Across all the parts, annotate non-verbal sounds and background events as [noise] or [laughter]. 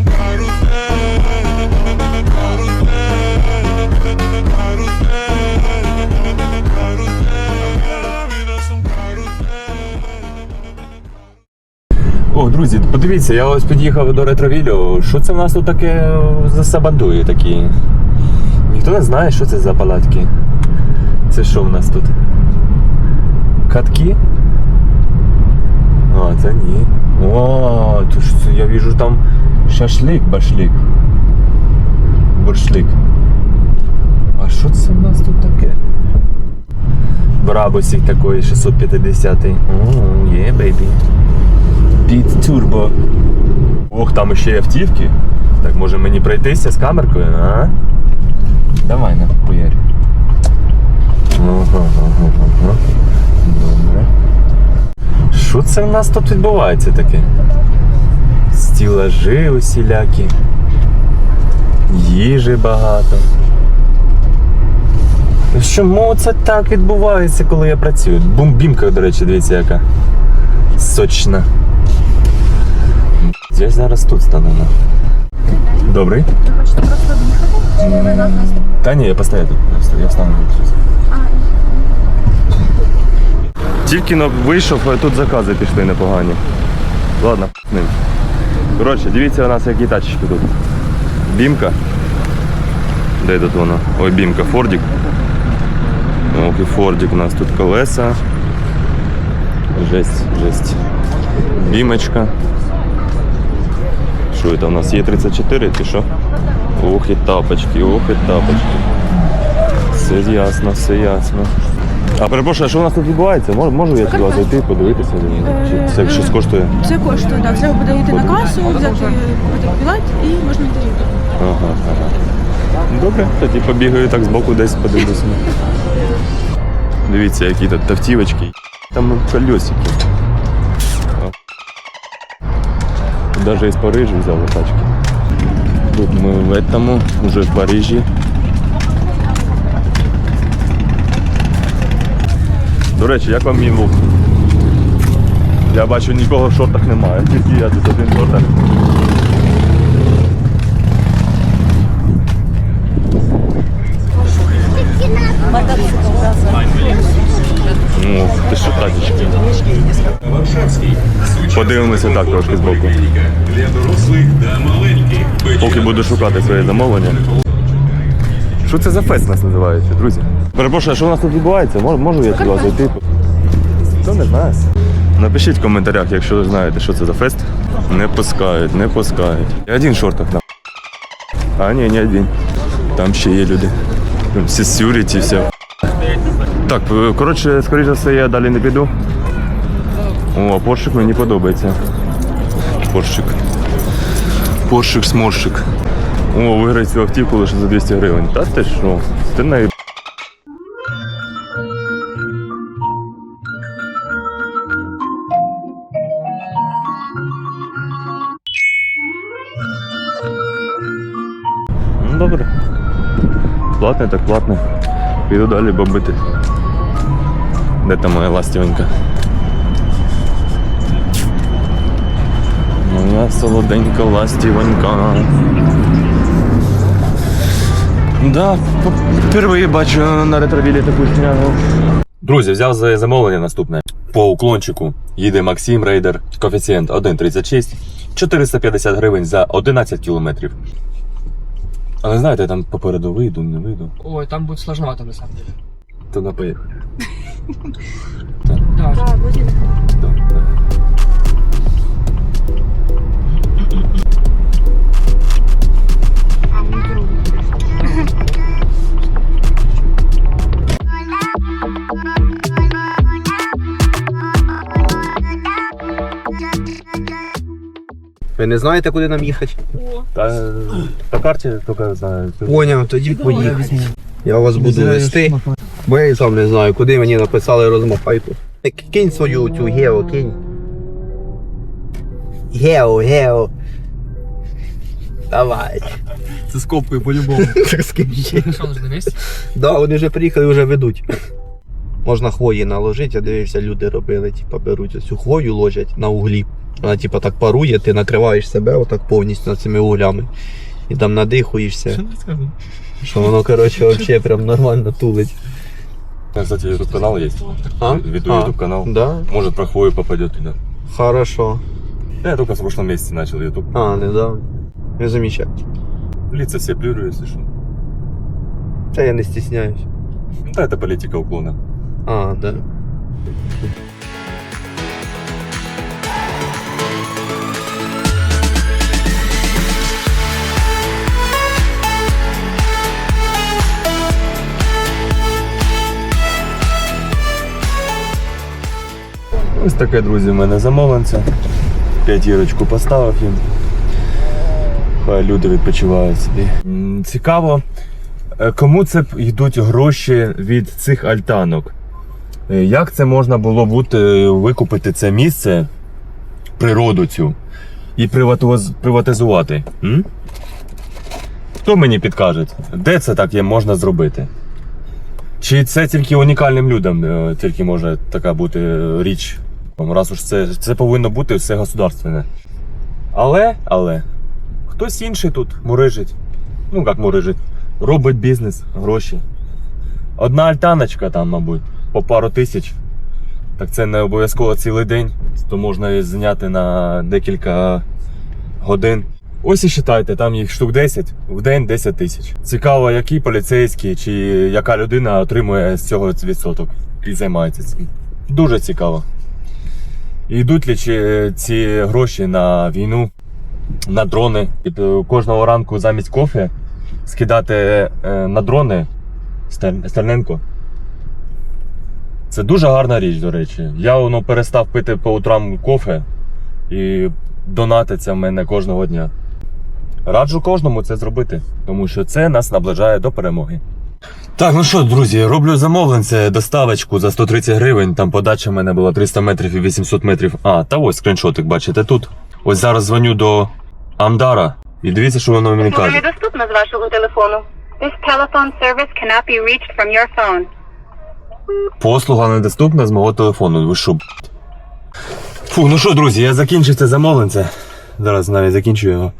carrusel, carrusel. La vida es un carrusel. О, друзі, подивіться, я ось під'їхав до ретровілю. Що це в нас тут таке за сабандуї такі? Ніхто не знає, що це за палатки. Це що в нас тут? Катки? А, це ні. О, то ж я вижу там шашлик, башлик. Боршлик. А що це в нас тут таке? Брабусик такий 650. О, є, бейбі. Під турбо. Ох, там ще є автівки. Так може мені пройтися з камеркою, а? Давай на. Ага, ага, ага. Добре. Що це в нас тут відбувається таке? Стілажі усілякі. Їжі багато. Чому це так відбувається, коли я працюю? Бумбімка, до речі, дивіться, яка. Сочна. Я зараз тут стану. Добрий. Ви хочете просто назад? Та ні, я постою тут. Я встану тут. Тільки но вийшов, а тут закази пішли непогані. Ладно, ним. Коротше, дивіться у нас які тачечки тут. Бімка. Де тут воно? Ой, бімка, Фордік. Ох, і Фордік у нас тут колеса. Жесть, жесть. Бімочка. Що це у нас є 34 чи що? Ох і тапочки, ох і тапочки. Все ясно, все ясно. А перепрошую, а що у нас тут відбувається? Мож- Можу я сюди зайти, подивитися? Чи це щось коштує? Це коштує, так. Треба буде йти на касу, взяти білет і можна йти. Ага, ага. Добре, тоді побігаю так збоку десь подивлюся. Дивіться, які тут тавтівочки. Там колесики. Даже із Парижа взяли тачки. Тут ми в этому, уже в Парижі. До речі, як вам мій лук? Я бачу, нікого в шортах немає, тільки я тут один шортах. О, ти що тачечки. Подивимося так трошки збоку. Поки буду шукати своє замовлення. Що це за фест нас називається, друзі? Перепрошую, а що у нас тут відбувається? Мож- Можу я сюди зайти? Хто не знає? Напишіть в коментарях, якщо ви знаєте, що це за фест. Не пускають, не пускають. Я один в шортах на. А ні, не один. Там ще є люди. Там Всі сюріті, все. Так, е, коротше, скоріше за все, я далі не піду. О, поршик мені подобається. Поршик. Поршик сморщик. О, виграй цю автівку лише за 200 гривень. Та ти що? Ти на Ну добре. Платне, так платне. Піду далі бомбити. Де там моя ластівенька? Моя солоденька ластівонька. Да, впервые бачу на ретровілі таку шнягу. Друзі, взяв за замовлення наступне. По уклончику їде Максим Рейдер, коефіцієнт 1,36, 450 гривень за 11 кілометрів. Але знаєте, я там попереду вийду, не вийду, Ой, там будет сложновато на самом деле. то на поїхали. [laughs] Да, Так, буде. Ви не знаєте, куди нам їхати? Та, по карті тільки знаю. Поняв, тоді поїхали. Я вас буду вести, бо я і сам не знаю, куди мені написали розмахайку. Кинь свою цю гео, кинь. Гео, гео. Давай. Це з копкою по-любому. [laughs] Так скажи. Що, нужно вместе? Да, вони вже приїхали, вже ведуть. Можна хвої наложити, я дивився, люди робили, типа беруть оцю хвою, ложать на углі. Вона типа так парує, ти накриваєш себе отак повністю над цими углями. І там надихуєшся. Що воно, коротше, взагалі прям нормально тулить. У меня, кстати, YouTube канал есть. А? Веду А. YouTube канал. Да? Может, про хвою попадет туда. Хорошо. Да, я только в прошлом месяце начал YouTube. А, не да. Не замічать. Лица все плюрю, если что. Та я не стісняюсь. Ну, Да, это политика уклона. А, да. Ось таке, друзі, в мене замовленце. П'ятірочку поставив їм. Хай люди відпочивають собі. Цікаво, е, кому це йдуть гроші від цих альтанок? Е, Як це можна було бути, викупити це місце, природу цю, і приватизувати? М? Хто мені підкаже, де це так є можна зробити? Чи це тільки унікальним людям е, тільки може така бути е, річ? Раз уж це, це повинно бути все государственне. Але, але, хтось інший тут мурижить. Ну як мурижить, робить бізнес, гроші. Одна альтаночка там, мабуть, по пару тисяч. Так це не обов'язково цілий день, то можна і зняти на декілька годин. Ось і считайте, там їх штук 10, в день 10 тисяч. Цікаво, який поліцейський чи яка людина отримує з цього відсоток і займається цим. Дуже цікаво. Йдуть ли чи ці гроші на війну, на дрони. І Кожного ранку замість кофе скидати е, на дрони Стерненко. Це дуже гарна річ, до речі. Я воно перестав пити по утрам кофе і донатиться в мене кожного дня. Раджу кожному це зробити, тому що це нас наближає до перемоги. Так, ну що, друзі, роблю замовленце, доставочку за 130 гривень. Там подача в мене була 300 метрів і 800 метрів. А, та ось скріншотик, бачите тут. Ось зараз дзвоню до Амдара. І дивіться, що воно мені каже. недоступна з вашого телефону. This telephone service cannot be reached from your phone. Послуга недоступна з мого телефону. Ви що? Фу, ну що, друзі, я закінчив це замовленце. Зараз навіть закінчую його.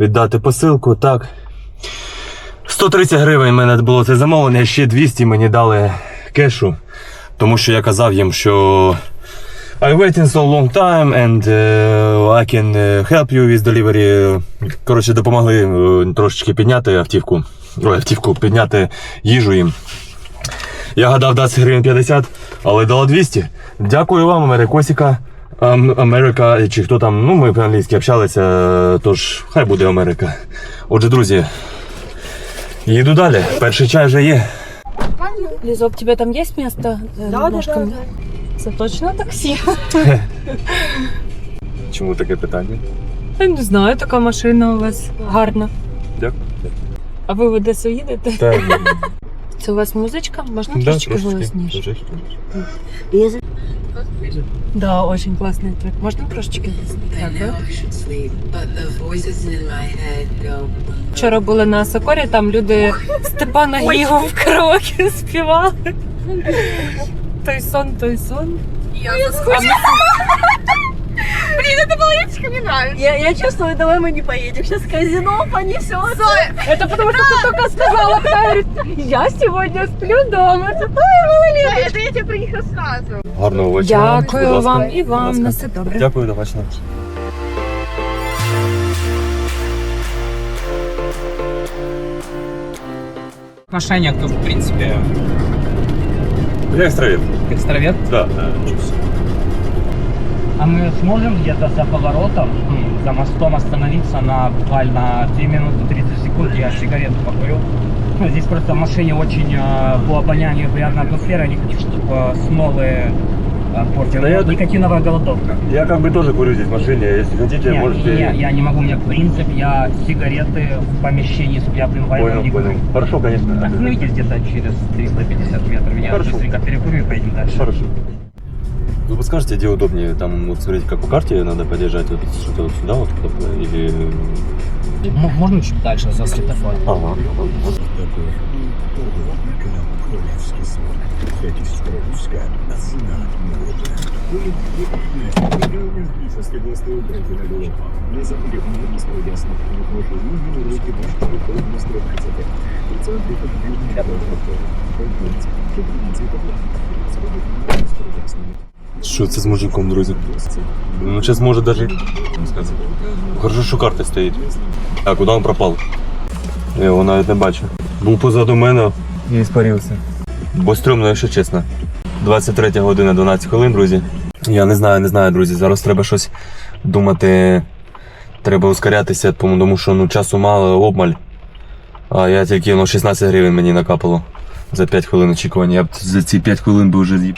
Віддати посилку, так. 130 гривень мене було це замовлення, ще 200 мені дали кешу. Тому що я казав їм, що I waiting so long time and uh, I can uh, help you with delivery. Коротше, допомогли е, трошечки підняти автівку. Ой, автівку підняти їжу їм. Я гадав 20 гривень 50, але дала 200. Дякую вам, Америкосіка. Америка, чи хто там, ну ми по-англійськи общалися, тож хай буде Америка. Отже, друзі, їду далі. Перший чай вже є. Лизок, тебе там есть место? Да, ножками? Це точно таксі? [laughs] Чому таке питання? Я не знаю, така машина у вас гарна. Дякую. А ви в Одесу їдете? Так, Це у вас музичка? Можна да, трошечки трошечки. голосніше? Трошечки. Да, очень классный трек. Можно трошечки. Вчора були на Сокорі, там люди Степана Гігу в караоке [laughs] співали. Той сон, той сон. Я, я чувствую, давай мы не поедем. Сейчас казино понесет. Это потому что ты только сказала, Кайрис, я сегодня сплю дома. Это я тебе про них рассказываю. Гарного вечора. Будь Дякую ласка. вам і Будь вам. ласка. На все добре. Дякую, до бачення. Отношение к, в принципе, Я екстраверт. экстраверт. Да. А мы сможем где-то за поворотом, за мостом остановиться на буквально 2 минуты 30 секунд, я сигарету покурю. Ну, здесь просто в машине очень э, по обонянию приятная атмосфера, не хочу, чтобы э, смолы э, портили. Да я- Никотиновая голодовка. Я как бы тоже курю здесь в машине, если хотите, Нет, можете... не, я не могу, у меня принцип, я сигареты в помещении с объявленным Понял, не понял. курю. Хорошо, конечно. Остановитесь где-то через 350 метров, я Хорошо. быстренько перекурю и поедем дальше. Хорошо. Вы подскажете, где удобнее? Там, вот смотрите, как по карте надо подъезжать, вот что-то вот сюда вот, куда-то, или... М- Можно чуть дальше за светофор? Ага. Що це з мужиком, друзі? Ну, зараз може даже... Хорошо, що карта стоїть. А куди він пропав? Я його навіть не бачу. Був позаду мене і спарився. Бо стрьомно, якщо чесно. 23 година 12 хвилин, друзі. Я не знаю, не знаю, друзі. Зараз треба щось думати. Треба ускорятися, тому тому що ну, часу мало, обмаль. А я тільки ну, 16 гривень мені накапало за 5 хвилин очікування. Я б за ці 5 хвилин би вже з'їб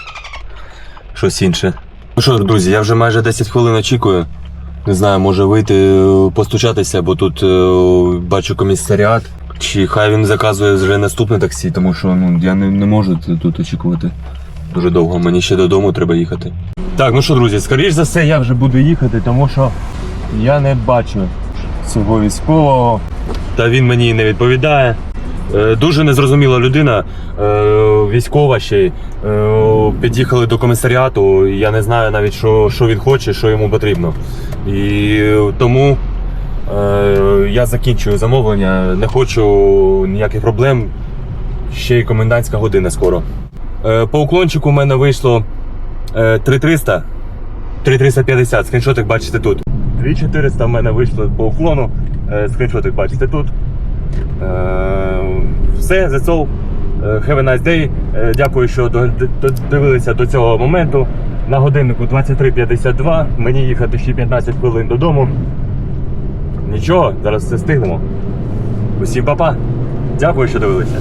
щось інше. Ну що, друзі, я вже майже 10 хвилин очікую. Не знаю, може вийти е, постучатися, бо тут е, бачу комісаріат. Чи хай він заказує вже наступне таксі, тому що ну, я не, не можу тут очікувати дуже довго. Мені ще додому треба їхати. Так, ну що, друзі, скоріш за все, я вже буду їхати, тому що я не бачу цього військового. Та він мені не відповідає. Е, Дуже незрозуміла людина, е, військова ще. Е, Під'їхали до комісаріату, я не знаю навіть, що, що він хоче, що йому потрібно. І тому я закінчую замовлення, не хочу ніяких проблем. Ще й комендантська година скоро. По уклончику у мене вийшло е, 3300, 3350, скріншотик бачите тут. 2400 в мене вийшло по уклону, скріншотик бачите тут. Е, Все, that's all. Е, Have a nice day. Е, Дякую, що дивилися до цього моменту. На годиннику 23.52. Мені їхати ще 15 хвилин додому. Нічого, зараз все стигнемо. Усім па-па. Дякую, що дивилися.